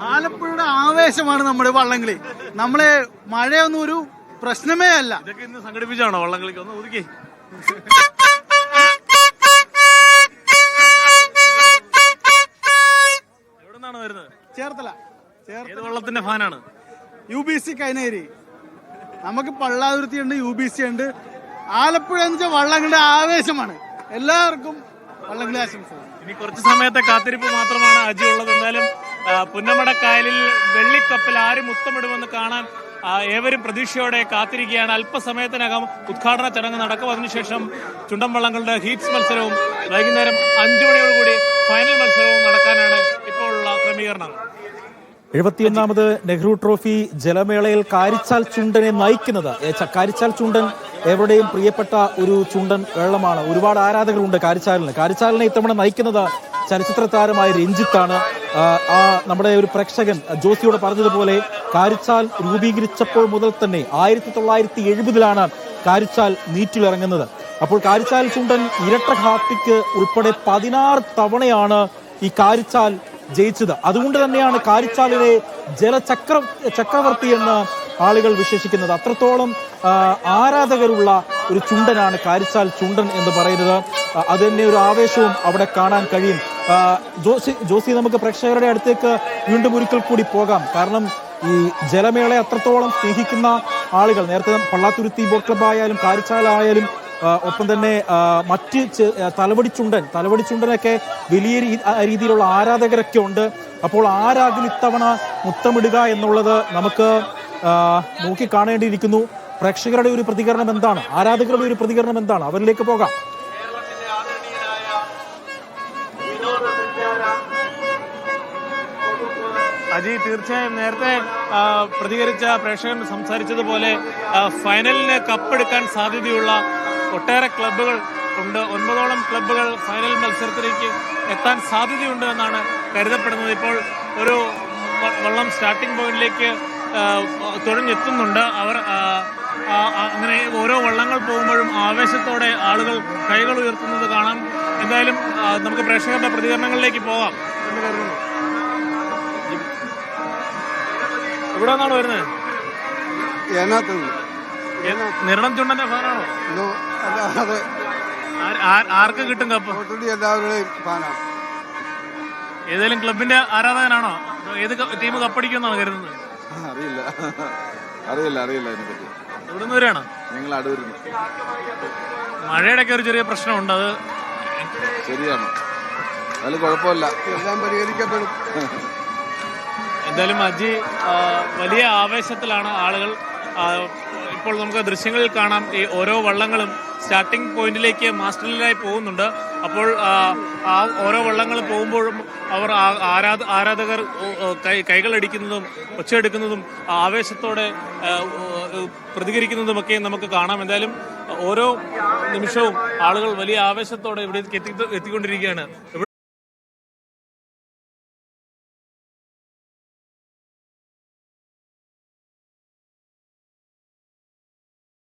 ആലപ്പുഴയുടെ ആവേശമാണ് നമ്മുടെ വള്ളംകളി. നമ്മളെ മഴയൊന്നും ഒരു പ്രശ്നമേ അല്ല. ഇതൊക്കെ ഇന്ന് സംഘടിപ്പിച്ചാണോ വള്ളംകളിക്ക്? ഒന്ന് ഒതുക്കി. വരുന്നത്? ചേർത്തല. ചേർത്തല. വള്ളത്തിന്റെ ഫാനാണ്? U B C Kaineri. നമുക്ക് പള്ളാതുരുത്തി ഉണ്ട് യു ബി സി ഉണ്ട്. ആലപ്പുഴ എന്ന് വെച്ചാൽ വള്ളങ്ങളുടെ ആവേശമാണ്. എല്ലാവർക്കും വള്ളങ്ങളെ ആശംസ ഇനി കുറച്ച് സമയത്തെ കാത്തിരിപ്പ് മാത്രമാണ് അജി ഉള്ളത്. എന്തായാലും പുന്നമടക്കായലിൽ വെള്ളിക്കപ്പൽ ആര് മുത്തമിടുമെന്ന് കാണാൻ ഏവരും പ്രതീക്ഷയോടെ കാത്തിരിക്കുകയാണ്. അല്പസമയത്തിനകം ഉദ്ഘാടന ചടങ്ങ് നടക്കും. അതിനുശേഷം ചുണ്ടൻ വള്ളങ്ങളുടെ ഹീറ്റ്സ് മത്സരവും വൈകുന്നേരം അഞ്ചു മണിയോടുകൂടി ഫൈനൽ മത്സരവും നടക്കാനാണ് ഇപ്പോഴുള്ള ക്രമീകരണം. എഴുപത്തിയൊന്നാമത് നെഹ്റു ട്രോഫി ജലമേളയിൽ കാരിച്ചാൽ ചുണ്ടനെ നയിക്കുന്നത്. കാരിച്ചാൽ ചുണ്ടൻ എവിടെയും പ്രിയപ്പെട്ട ഒരു ചുണ്ടൻ വെള്ളമാണ്. ഒരുപാട് ആരാധകരുണ്ട് കാരിച്ചാലിന്. കാരിച്ചാലിനെ ഇത്തവണ നയിക്കുന്നത് ചലച്ചിത്ര താരമായ രഞ്ജിത്താണ് ആ, നമ്മുടെ ഒരു പ്രേക്ഷകൻ ജോസിയോട് പറഞ്ഞതുപോലെ കാരിച്ചാൽ രൂപീകരിച്ചപ്പോൾ മുതൽ തന്നെ ആയിരത്തി തൊള്ളായിരത്തി എഴുപതിലാണ് കാരിച്ചാൽ നീറ്റിലിറങ്ങുന്നത്. അപ്പോൾ കാരിച്ചാൽ ചുണ്ടൻ ഇരട്ട ഹാർട്ടിക്ക് ഉൾപ്പെടെ പതിനാറ് തവണയാണ് ഈ കാരിച്ചാൽ ജയിച്ചത്. അതുകൊണ്ട് തന്നെയാണ് കാരിച്ചാലിനെ ജലചക്ര ചക്രവർത്തി എന്ന് ആളുകൾ വിശേഷിക്കുന്നത്. അത്രത്തോളം ആരാധകരുള്ള ഒരു ചുണ്ടനാണ് കാരിച്ചാൽ ചുണ്ടൻ എന്ന് പറയുന്നത്. അത് തന്നെ ഒരു ആവേശവും അവിടെ കാണാൻ കഴിയും. ജോസി ജോസി നമുക്ക് പ്രേക്ഷകരുടെ അടുത്തേക്ക് വീണ്ടും ഒരിക്കൽ കൂടി പോകാം. കാരണം ഈ ജലമേളയെ അത്രത്തോളം സ്നേഹിക്കുന്ന ആളുകൾ നേരത്തെ പള്ളാത്തുരുത്തി ബോട്ട് ക്ലബ് ആയാലും കാരിച്ചാല ആയാലും ഒപ്പം തന്നെ മറ്റ് തലവടി ചുണ്ടനൊക്കെ വലിയ രീതിയിലുള്ള ആരാധകരൊക്കെ ഉണ്ട്. അപ്പോൾ ആരാകും ഇത്തവണ മുത്തമിടുക എന്നുള്ളത് നമുക്ക് നോക്കി കാണേണ്ടിയിരിക്കുന്നു. പ്രേക്ഷകരുടെ ഒരു പ്രതികരണം എന്താണ്? ആരാധകരുടെ ഒരു പ്രതികരണം എന്താണ്? അവരിലേക്ക് പോകാം. അജി തീർച്ചയായും നേരത്തെ പ്രതികരിച്ച പ്രേക്ഷകൻ സംസാരിച്ചതുപോലെ ഫൈനലിന് കപ്പെടുക്കാൻ സാധ്യതയുള്ള ഒട്ടേറെ ക്ലബ്ബുകൾ ഉണ്ട്. ഒൻപതോളം ക്ലബ്ബുകൾ ഫൈനൽ മത്സരത്തിലേക്ക് എത്താൻ സാധ്യതയുണ്ട് എന്നാണ് കരുതപ്പെടുന്നത്. ഇപ്പോൾ ഒരു വള്ളം സ്റ്റാർട്ടിംഗ് പോയിന്റിലേക്ക് തുഴഞ്ഞെത്തുന്നുണ്ട്. അവർ അങ്ങനെ ഓരോ വള്ളങ്ങൾ പോകുമ്പോഴും ആവേശത്തോടെ ആളുകൾ കൈകൾ ഉയർത്തുന്നത് കാണാം. എന്തായാലും നമുക്ക് പ്രേക്ഷകരുടെ പ്രതികരണങ്ങളിലേക്ക് പോകാം എന്ന് കരുതുന്നു. ഇവിടെ നിന്നാണ് വരുന്നത്? നിർണം നിരണം ചുണ്ടന്റെ ഫാനാണോ? ആര്- ആർക്ക് കിട്ടും കപ്പ്? ഓൾറെഡി എല്ലാവരുടെയും ഫാനാണ് ഏതെങ്കിലും ക്ലബിന്റെ ആരാധകനാണോ? അതോ ഏത് ടീം കപ്പടിക്കുമെന്നാണ് കരുതുന്നത്? അറിയില്ല. അറിയില്ല അറിയില്ല അതിനെപ്പറ്റി. ഇവിടെ നിന്ന് വരികയാണോ നിങ്ങൾ അടുവരുന്നു മഴയുടെ ഒക്കെ ഒരു ചെറിയ പ്രശ്നമുണ്ട് അത് ശരിയാണ്. അതിൽ കുഴപ്പമില്ല. എല്ലാം പരിഹരിക്കപ്പെടും. എന്തായാലും അജി വലിയ ആവേശത്തിലാണ് ആളുകൾ ഇപ്പോൾ നമുക്ക് ദൃശ്യങ്ങളിൽ കാണാം ഈ ഓരോ വള്ളങ്ങളും സ്റ്റാർട്ടിംഗ് പോയിന്റിലേക്ക് മാസ്റ്ററിലായി പോകുന്നുണ്ട്. അപ്പോൾ ആ, ഓരോ വള്ളങ്ങൾ പോകുമ്പോഴും അവർ ആരാധ ആരാധകർ കൈകളടിക്കുന്നതും ഒച്ചയെടുക്കുന്നതും ആവേശത്തോടെ പ്രതികരിക്കുന്നതുമൊക്കെ നമുക്ക് കാണാം. എന്തായാലും ഓരോ നിമിഷവും ആളുകൾ വലിയ ആവേശത്തോടെ ഇവിടെ എത്തി എത്തിക്കൊണ്ടിരിക്കുകയാണ്.